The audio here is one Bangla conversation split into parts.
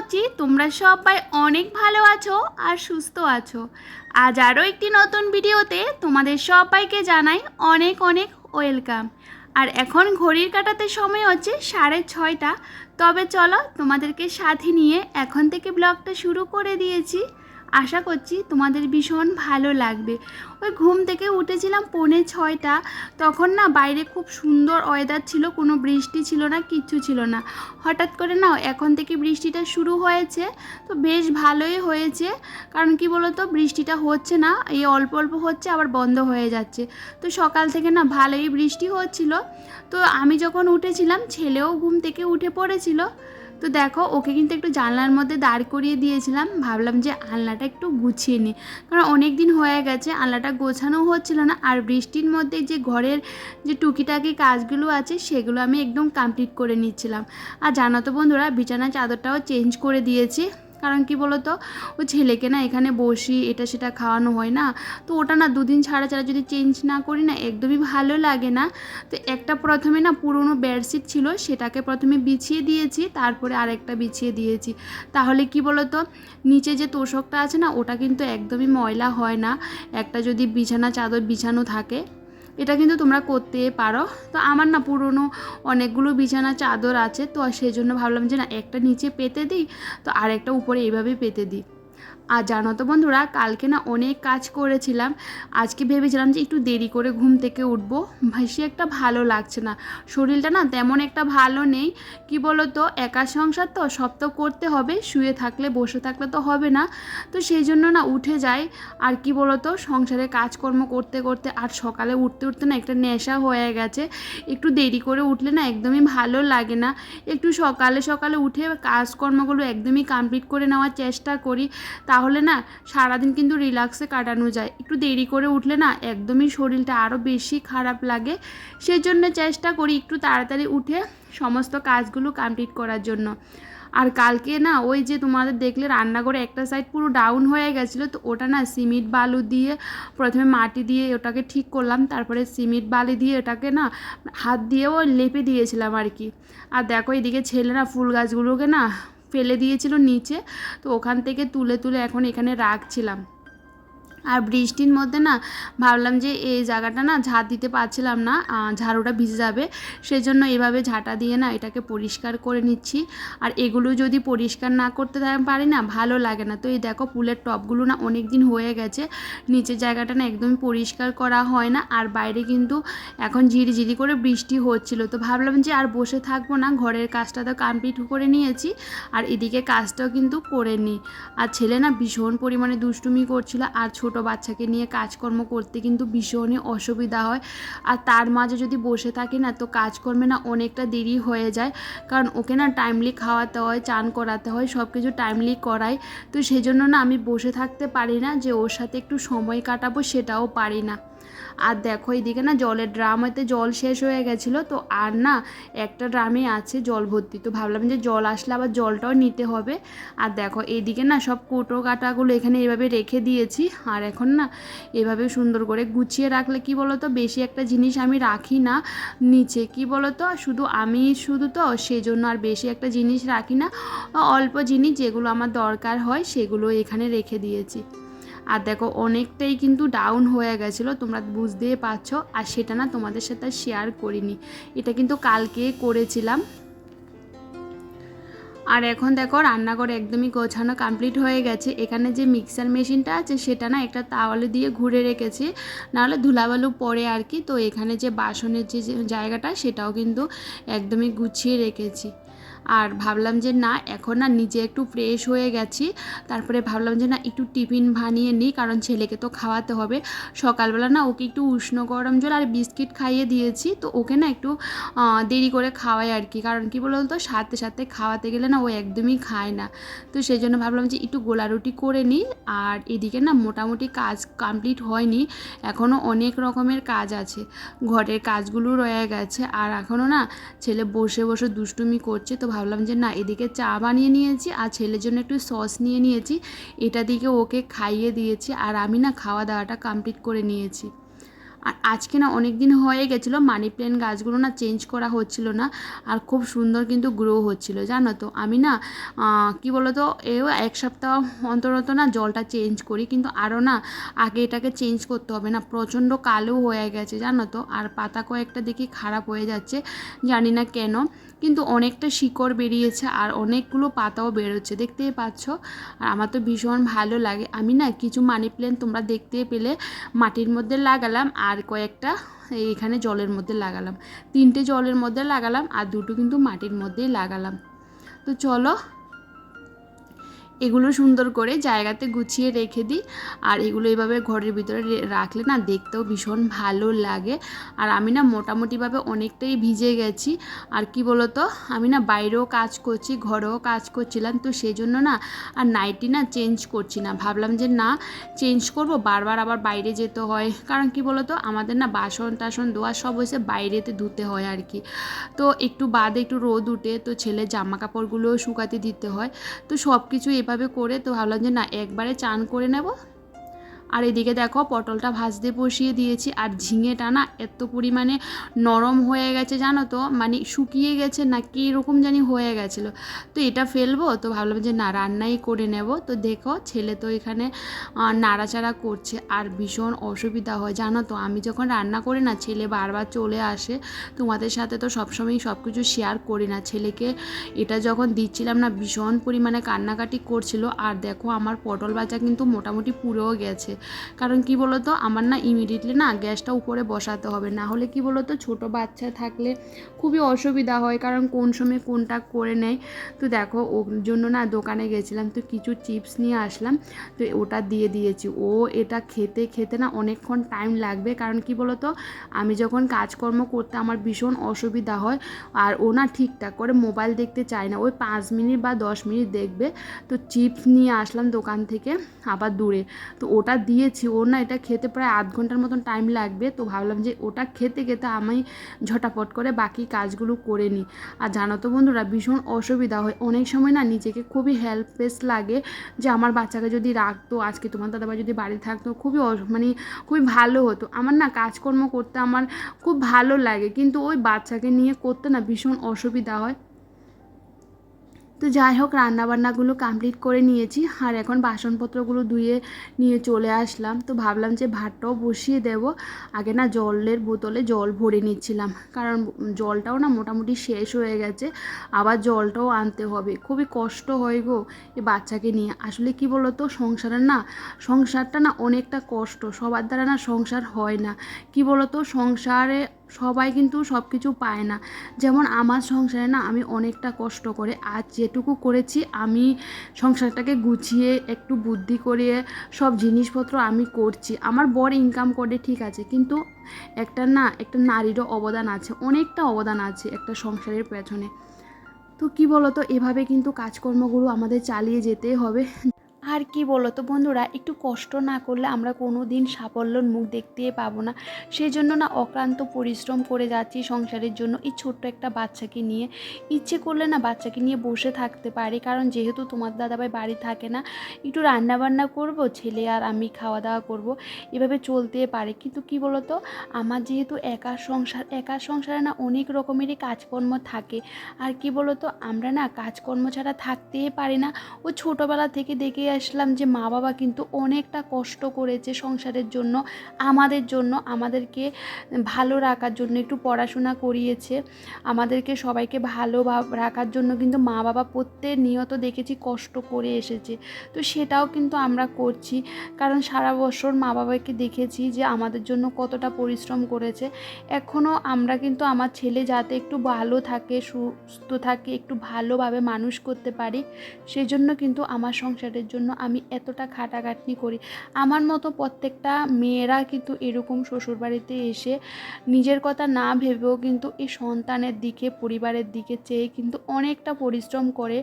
করছি, তোমরা সবাই অনেক ভালো আছো আর সুস্থ আছো। আজ আরও একটি নতুন ভিডিওতে তোমাদের সবাইকে জানাই অনেক অনেক ওয়েলকাম। আর এখন ঘড়ির কাটাতে সময় হচ্ছে সাড়ে ছয়টা। তবে চলো তোমাদেরকে সাথে নিয়ে এখন থেকে ব্লগটা শুরু করে দিয়েছি। আশা করছি তোমাদের ভীষণ ভালো লাগবে। ওই ঘুম থেকে উঠেছিলাম পৌনে ছয়টা, তখন না বাইরে খুব সুন্দর ওয়েদার ছিল, কোনো বৃষ্টি ছিল না, কিচ্ছু ছিল না। হঠাৎ করে না এখন থেকে বৃষ্টিটা শুরু হয়েছে, তো বেশ ভালোই হয়েছে। কারণ কি বলতো, বৃষ্টিটা হচ্ছে না, এই অল্প অল্প হচ্ছে, আবার বন্ধ হয়ে যাচ্ছে। তো সকাল থেকে না ভালোই বৃষ্টি হচ্ছিল। তো আমি যখন উঠেছিলাম, ছেলেও ঘুম থেকে উঠে পড়েছিল। তো দেখো, ওকে কিন্তু একটু জানলার মধ্যে দাঁড় করিয়ে দিয়েছিলাম। ভাবলাম যে আলনাটা একটু গুছিয়ে নিই। কারণ অনেক দিন হয়ে গেছে, আলনাটা গোছানো হচ্ছিল না। আর বৃষ্টির মধ্যে যে ঘরের যে টুকিটাকি কাজগুলো আছে, সেগুলো আমি একদম কমপ্লিট করে নিচ্ছিলাম। আর জানো তো বন্ধুরা বিছানা চাদরটাও চেঞ্জ করে দিয়েছি। কারণ কি বলতো? ও ছেলেকে না এখানে বসি, এটা সেটা খাওয়ানো হয় না। তো ওটা না দুদিন ছাড়া ছাড়া যদি চেঞ্জ না করি না, একদমই ভালো লাগে না। তো একটা প্রথমে না পুরনো বেডশিট ছিল, সেটাকে প্রথমে বিছিয়ে দিয়েছি, তারপরে আরেকটা বিছিয়ে দিয়েছি। তাহলে কি বলতো? নিচে যে তোষকটা আছে না, ওটা কিন্তু একদমই ময়লা হয় না। একটা যদি বিছানা চাদর বিছানো থাকে এটা কিন্তু তোমরা করতে পারো। তো আমার না পুরনো অনেকগুলো বিছানা চাদর আছে, তো সেই জন্য ভাবলাম যে না একটা নিচে পেতে দিই, তো আরেকটা উপরে এইভাবে পেতে দিই। আর জানো তো বন্ধুরা, কালকে না অনেক কাজ করেছিলাম। আজকে ভেবেছিলাম যে একটু দেরি করে ঘুম থেকে উঠবো। বেশি একটা ভালো লাগছে না। শরীরটা না তেমন একটা ভালো নেই। কি বলো তো একা সংসার তো, সব তো করতে হবে। শুয়ে থাকলে, বসে থাকলে তো হবে না। তো সেই জন্য না উঠে যাই। আর কি বলো তো সংসারে কাজকর্ম করতে করতে আর সকালে উঠতে উঠতে না একটা নেশা হয়ে গেছে। একটু দেরি করে উঠলে না একদমই ভালো লাগে না। একটু সকালে সকালে উঠে কাজকর্মগুলো একদমই কমপ্লিট করে নেওয়ার চেষ্টা করি। তাহলে না, সারাদিন কিন্তু রিল্যাক্সে কাটানো যায়। একটু দেরি করে উঠলে না, একদমই শরীরটা আরও বেশি খারাপ লাগে। সেই জন্য চেষ্টা করি একটু তাড়াতাড়ি উঠে সমস্ত কাজগুলো কমপ্লিট করার জন্য। আর কালকে না, ওই যে তোমাদের দেখলে রান্নাঘরে একটা সাইড পুরো ডাউন হয়ে গেছিল, তো ওটা না সিমেন্ট বালু দিয়ে প্রথমে মাটি দিয়ে ওটাকে ঠিক করলাম, তারপরে সিমেন্ট বালি দিয়ে ওটাকে না হাত দিয়েও লেপে দিয়েছিলাম আর কি। আর দেখো এদিকে ছেলে না ফুল গাছগুলোকে না ফেলে দিয়েছিল নিচে তো ওখান থেকে তুলে তুলে এখন এখানে রাখছিলাম। আর বৃষ্টির মধ্যে না ভাবলাম যে এই জায়গাটা না ঝাড় দিতে পারছিলাম না ঝাড়ুটা ভিজে যাবে। সেজন্য এভাবে ঝাঁটা দিয়ে না এটাকে পরিষ্কার করে নিচ্ছি। আর এগুলো যদি পরিষ্কার না করতে পারি না ভালো লাগে না। তো এই দেখো ফুলের টবগুলো না অনেক দিন হয়ে গেছে। নিচের জায়গাটা না একদমই পরিষ্কার করা হয় না। আর বাইরে কিন্তু এখন ঝিরিঝিরি করে বৃষ্টি হচ্ছিল। তো ভাবলাম যে আর বসে থাকব না, ঘরের কাজটা তো কমপ্লিট করে নিয়েছি। আর এদিকে কাজটাও কিন্তু করে নিই। আর ছেলে না ভীষণ পরিমাণে দুষ্টুমি করছিল। আর ছোট বাচ্চাকে নিয়ে কাজকর্ম করতে কিন্তু ভীষণই অসুবিধা হয়। আর তার মাঝে যদি বসে থাকি না, তো কাজকর্মে না অনেকটা দেরি হয়ে যায়। কারণ ওকে না টাইমলি খাওয়াতে হয়, চান করাতে হয় সব কিছু টাইমলি করাই তো সেজন্য না আমি বসে থাকতে পারি না, যে ওর সাথে একটু সময় কাটাবো সেটাও পারি না। আর দেখো এইদিকে না জলের ড্রাম ড্রামেতে জল শেষ হয়ে গেছিল, তো আর না একটা ড্রামে আছে জল ভর্তি। তো ভাবলাম যে জল আসলে আবার জলটাও নিতে হবে। আর দেখো এইদিকে না সব কোটো কাটাগুলো এখানে এভাবে রেখে দিয়েছি। আর এখন না এভাবে সুন্দর করে গুছিয়ে রাখলে কি বলতো, বেশি একটা জিনিস আমি রাখি না নিচে। কি বলতো, শুধু আমি শুধু তো সেই জন্য আর বেশি একটা জিনিস রাখি না। অল্প জিনিস যেগুলো আমার দরকার হয় সেগুলো এখানে রেখে দিয়েছি। আর দেখো অনেকটাই কিন্তু ডাউন হয়ে গেছিল, তোমরা বুঝতেই পারছ। আর সেটা না তোমাদের সাথে শেয়ার করিনি। এটা কিন্তু কালকে করেছিলাম। আর এখন দেখো রান্নাঘর একদমই গোছানো কমপ্লিট হয়ে গেছে। এখানে যে মিক্সার মেশিনটা আছে, সেটা না একটা তাওয়ালে দিয়ে ঘুরে রেখেছি। নাহলে ধুলাবালু পড়ে আর কি। তো এখানে যে বাসনের যে যে জায়গাটা, সেটাও কিন্তু একদমই গুছিয়ে রেখেছি। আর ভাবলাম যে না, এখন না নিজে একটু ফ্রেশ হয়ে গেছি। তারপরে ভাবলাম যে না, একটু টিফিন বানিয়ে নিই, কারণ ছেলেকে তো খাওয়াতে হবে। সকালবেলা না ওকে একটু উষ্ণ গরম জল আর বিস্কিট খাইয়ে দিয়েছি। তো ওকে না একটু দেরি করে খাওয়াই আর কি। কারণ কি বলুন তো সাথে সাথে খাওয়াতে গেলে না ও একদমই খায় না। তো সেই জন্য ভাবলাম যে একটু গোলা রুটি করে নিই। আর এদিকে না মোটামুটি কাজ কমপ্লিট হয়নি। এখনও অনেক রকমের কাজ আছে। ঘরের কাজগুলো রয়ে গেছে। আর এখনও না ছেলে বসে বসে দুষ্টুমি করছে। তো ভাবলাম যে না, এদিকে চা বানিয়ে নিয়েছি আর ছেলের জন্য একটু সস নিয়ে নিয়েছি। এটা দিকে ওকে খাইয়ে দিয়েছি আর আমি না খাওয়া দাওয়াটা কমপ্লিট করে নিয়েছি। আর আজকে না অনেক দিন হয়ে গেছিল, মানি প্ল্যান্ট গাছগুলো না চেঞ্জ করা হচ্ছিল না আর খুব সুন্দর কিন্তু গ্রো হচ্ছিল, জানো তো। আমি না কি বলো তো এও এক সপ্তাহ অন্তর অন্তর না জলটা চেঞ্জ করি, কিন্তু আরও না আগে এটাকে চেঞ্জ করতে হবে না, প্রচণ্ড কালো হয়ে গেছে, জানো তো। আর পাতা কয়েকটা দেখি খারাপ হয়ে যাচ্ছে, জানি না কেন। কিন্তু অনেকটা শিকড় বেরিয়েছে আর অনেকগুলো পাতাও বেরোচ্ছে, দেখতেই পাচ্ছ? আর আমার তো ভীষণ ভালো লাগে। আমি না কিছু মানি প্ল্যান্ট তোমরা দেখতে পেলে, মাটির মধ্যে লাগালাম আর কয়েকটা এইখানে জলের মধ্যে লাগালাম। তিনটে জলের মধ্যে লাগালাম আর দুটো কিন্তু মাটির মধ্যেই লাগালাম। তো চলো এগুলো সুন্দর করে জায়গাতে গুছিয়ে রেখে দিই। আর এগুলো এইভাবে ঘরের ভিতরে রাখলে না দেখতেও ভীষণ ভালো লাগে। আর আমি না মোটামুটিভাবে অনেকটাই ভিজে গেছি। আর কি বলতো, আমি না বাইরেও কাজ করছি, ঘরেও কাজ করছিলাম, তো সেই জন্য না আর নাইটি না চেঞ্জ করছি না। ভাবলাম যে না চেঞ্জ করব, বারবার আবার বাইরে যেতে হয়। কারণ কি বলতো, আমাদের না বাসন টাসন ধোয়া সব হয়েছে বাইরেতে ধুতে হয় আর কি। তো একটু বাদে একটু রোদ উঠে, তো ছেলের জামা কাপড়গুলোও শুকাতে দিতে হয়। তো সব কিছু এভাবে করে তো ভাবলাম যে না একবারে চান করে নেব। আর এদিকে দেখো পটলটা ভাজতে বসিয়ে দিয়েছি আর ঝিঙেটা না এত পরিমাণে নরম হয়ে গেছে, জানো তো? মানে শুকিয়ে গেছে না কি এরকম জানি হয়ে গেছিল। তো এটা ফেলব, তো ভাবলাম যে না, রান্নাই করে নেব। তো দেখো ছেলে তো এখানে নাড়াচাড়া করছে আর ভীষণ অসুবিধা হয়, জানো তো? আমি যখন রান্না করি না, ছেলে বারবার চলে আসে, তোমাদের সাথে তো সবসময় সব কিছু শেয়ার করি না। ছেলেকে এটা যখন দিচ্ছিলাম না, ভীষণ পরিমাণে কান্নাকাটি করছিল। আর দেখো আমার পটল ভাজা কিন্তু মোটামুটি পুরোও গেছে। কারণ কি বলতো, আমার না ইমিডিয়েটলি না গ্যাসটা উপরে বসাতে হবে। না হলে কি বলতো, ছোট বাচ্চা থাকলে খুবই অসুবিধা হয়, কারণ কোন সময় কোনটা করে নেয়। তো দেখো, ওর জন্য না দোকানে গেছিলাম, তো কিছু চিপস নিয়ে আসলাম, তো ওটা দিয়ে দিয়েছি। ও এটা খেতে খেতে না অনেকক্ষণ টাইম লাগবে, কারণ কি বলতো, আমি যখন কাজকর্ম করতে আমার ভীষণ অসুবিধা হয়, আর ও না ঠিকঠাক করে মোবাইল দেখতে চায় না। ওই পাঁচ মিনিট বা দশ মিনিট দেখবে, তো চিপস নিয়ে আসলাম দোকান থেকে আবার দূরে। তো ওটা দিয়েছি, ওর না এটা খেতে প্রায় আধ ঘণ্টার মতন টাইম লাগবে। তো ভাবলাম যে ওটা খেতে খেতে আমি ঝটাপট করে বাকি কাজগুলো করে নিই। আর জানো তো বন্ধুরা, ভীষণ অসুবিধা হয়। অনেক সময় না নিজেকে খুবই হেল্পলেস লাগে যে আমার বাচ্চাকে যদি রাখতো, আজকে তোমার দাদাভাই যদি বাড়ি থাকতো, খুবই মানে খুবই ভালো হতো। আমার না কাজকর্ম করতে আমার খুব ভালো লাগে, কিন্তু ওই বাচ্চাকে নিয়ে করতে না ভীষণ অসুবিধা হয়। তো যাই হোক, রান্নাবান্নাগুলো কমপ্লিট করে নিয়েছি। আর এখন বাসনপত্রগুলো ধুয়ে নিয়ে চলে আসলাম। তো ভাবলাম যে ভাতটাও বসিয়ে দেব। আগে না জলের বোতলে জল ভরে নিচ্ছিলাম। কারণ জলটাও না মোটামুটি শেষ হয়ে গেছে। আবার জলটাও আনতে হবে। খুবই কষ্ট হয় গো এই বাচ্চাকে নিয়ে। আসলে কি বলতো, সংসারের না, সংসারটা না অনেকটা কষ্ট। সবার দ্বারা না সংসার হয় না। কি বলতো, সংসারে সবাই কিন্তু সব কিছু পায় না। যেমন আমার সংসারে না আমি অনেকটা কষ্ট করে, আজ যেটুকু করেছি আমি সংসারটাকে গুছিয়ে, একটু বুদ্ধি করিয়ে সব জিনিসপত্র আমি করছি। আমার বর ইনকাম করে ঠিক আছে, কিন্তু একটা না একটা নারীরও অবদান আছে, অনেকটা অবদান আছে একটা সংসারের পেছনে। তো কি বলতো, এভাবে কিন্তু কাজকর্মগুলো আমাদের চালিয়ে যেতে হবে। আর কি বলতো বন্ধুরা, একটু কষ্ট না করলে আমরা কোনো দিন সাফল্যর মুখ দেখতে পাবো না। সেই জন্য না অক্লান্ত পরিশ্রম করে যাচ্ছি সংসারের জন্য এই ছোট্ট একটা বাচ্চাকে নিয়ে। ইচ্ছে করলে না বাচ্চাকে নিয়ে বসে থাকতে পারি, কারণ যেহেতু তোমার দাদাভাই বাড়ি থাকে না, একটু রান্না বান্না করব, ছেলে আর আমি খাওয়া দাওয়া করব, এভাবে চলতে পারে। কিন্তু কি বলতো, আমার যেহেতু একার সংসার একার সংসারে না অনেক রকমেরই কাজকর্ম থাকে। আর কি বলতো, আমরা না কাজকর্ম ছাড়া থাকতেই পারি না। ও ছোটোবেলা থেকে দেখে আসলাম যে মা বাবা কিন্তু অনেকটা কষ্ট করেছে সংসারের জন্য, আমাদের জন্য, আমাদেরকে ভালো রাখার জন্য, একটু পড়াশোনা করিয়েছে। আমাদেরকে সবাইকে ভালো রাখার জন্য কিন্তু মা বাবা প্রত্যেক নিয়ত দেখেছি কষ্ট করে এসেছে। তো সেটাও কিন্তু আমরা করছি। কারণ সারা বছর মা বাবাকে দেখেছি যে আমাদের জন্য কতটা পরিশ্রম করেছে। এখনও আমরা কিন্তু আমার ছেলে যাতে একটু ভালো থাকে সুস্থ থাকে, একটু ভালোভাবে মানুষ করতে পারি সেই জন্য কিন্তু আমার সংসারের জন্য আমি এতটা খাটাখাটনি করি। আমার মতো প্রত্যেকটা মেয়েরা কিন্তু এরকম শ্বশুরবাড়িতে এসে নিজের কথা না ভেবেও কিন্তু এই সন্তানের দিকে, পরিবারের দিকে চেয়ে কিন্তু অনেকটা পরিশ্রম করে।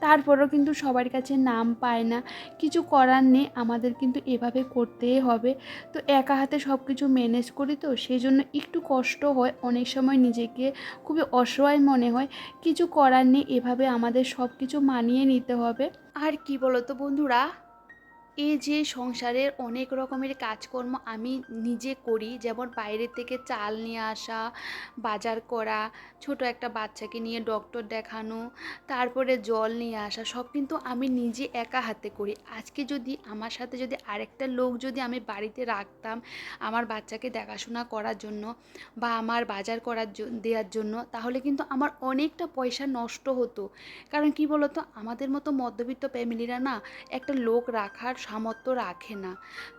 তারপরেও কিন্তু সবার কাছে নাম পায় না। কিছু করার নেই, আমাদের কিন্তু এভাবে করতেই হবে। তো একা হাতে সব কিছু ম্যানেজ করি তো সেই জন্য একটু কষ্ট হয়, অনেক সময় নিজেকে খুবই অসহায় মনে হয়। কিছু করার নেই, এভাবে আমাদের সব কিছু মানিয়ে নিতে হবে। আর কি বলতো বন্ধুরা? এই যে সংসারের অনেক রকমের কাজকর্ম আমি নিজে করি, যেমন বাইরে থেকে চাল নিয়ে আসা, বাজার করা, ছোট একটা বাচ্চাকে নিয়ে ডক্টর দেখানো, তারপরে জল নিয়ে আসা, সব কিন্তু আমি নিজে একা হাতে করি। আজকে যদি আমার সাথে যদি আরেকটা লোক যদি আমি বাড়িতে রাখতাম আমার বাচ্চাকে দেখাশোনা করার জন্য বা আমার বাজার করার দেওয়ার জন্য, তাহলে কিন্তু আমার অনেকটা পয়সা নষ্ট হতো। কারণ কি বলতো? আমাদের মতো মধ্যবিত্ত ফ্যামিলিরা না একটা লোক রাখার সামর্থ্য রাখে না।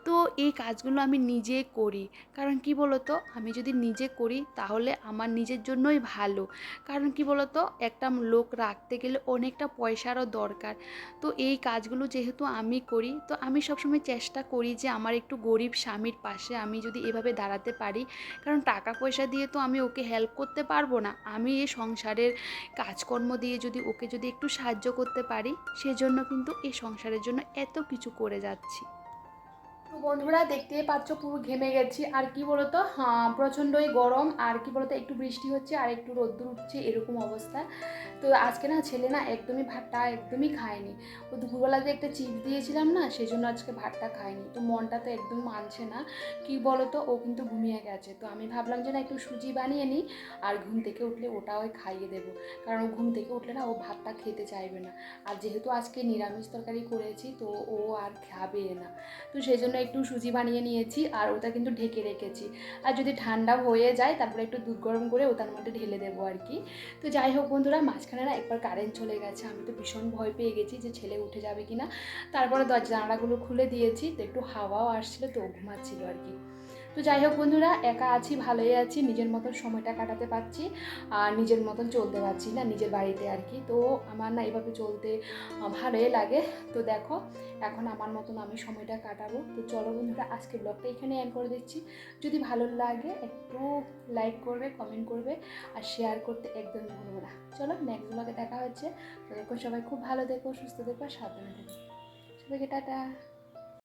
তো এই কাজগুলো আমি নিজে করি। কারণ কি বলতো? আমি যদি নিজে করি তাহলে আমার নিজের জন্যই ভালো। কারণ কি বলতো? একটা লোক রাখতে গেলে অনেকটা পয়সারও দরকার। তো এই কাজগুলো যেহেতু আমি করি, তো আমি সবসময় চেষ্টা করি যে আমার একটু গরিব স্বামীর পাশে আমি যদি এভাবে দাঁড়াতে পারি। কারণ টাকা পয়সা দিয়ে তো আমি ওকে হেল্প করতে পারব না। আমি এই সংসারের কাজকর্ম দিয়ে যদি ওকে যদি একটু সাহায্য করতে পারি, সেজন্য কিন্তু এই সংসারের জন্য এত কিছু করে যাচ্ছি। তো বন্ধুরা দেখতেই পাচ্ছ, পুরো ঘেমে গেছি। আর কি বলতো? হ্যাঁ প্রচণ্ডই গরম। আর কি বলতো, একটু বৃষ্টি হচ্ছে আর একটু রোদ্দুর উঠছে, এরকম অবস্থা। তো আজকে না, ছেলে না একদমই ভাতটা একদমই খায়নি। ও দুপুরবেলাতে একটা চিপস দিয়েছিলাম না সেই জন্য আজকে ভাতটা খায়নি। তো মনটা তো একদম মানছে না। কি বলতো, ও কিন্তু ঘুমিয়ে গেছে। তো আমি ভাবলাম যে না, একটু সুজি বানিয়ে নিই। আর ঘুম থেকে উঠলে ওটাও খাইয়ে দেবো। কারণ ও ঘুম থেকে উঠলে না, ও ভাতটা খেতে চাইবে না। আর যেহেতু আজকে নিরামিষ তরকারি করেছি, তো ও আর খাবে না। তো সেই জন্য একটু সুজি বানিয়ে নিয়েছি আর ওটা কিন্তু ঢেকে রেখেছি। আর যদি ঠান্ডা হয়ে যায়, তারপরে একটু দুধ গরম করে ওটার মধ্যে ঢেলে দেবো আর কি। তো যাই হোক বন্ধুরা, মাঝখানে না একবার কারেন্ট চলে গেছে। আমি তো ভীষণ ভয় পেয়ে গেছি যে ছেলে উঠে যাবে কি না তারপরে দরজা জানালাগুলো খুলে দিয়েছি, তো একটু হাওয়াও আসছিল, তো ঘুমাচ্ছিলো আর কি। তো যাই হোক বন্ধুরা, একা আছি, ভালোই আছি, নিজের মতন সময়টা কাটাতে পারছি, আর নিজের মতন চলতে পারছি না নিজের বাড়িতে আর কি। তো আমার না এভাবে চলতে ভালোই লাগে। তো দেখো, এখন আমার মতন আমি সময়টা কাটাবো। তো চলো বন্ধুরা আজকে ব্লগটা এখানে এন্ড করে দিচ্ছি। যদি ভালো লাগে, একটু লাইক করবে কমেন্ট করবে, আর শেয়ার করতে একদমই ভুলবো না। চলো নেক্সট ব্লগে দেখা হচ্ছে। তো সবাই খুব ভালো দেখো সুস্থ দেখো সাবধানে দেখো সবাইকে টাটা।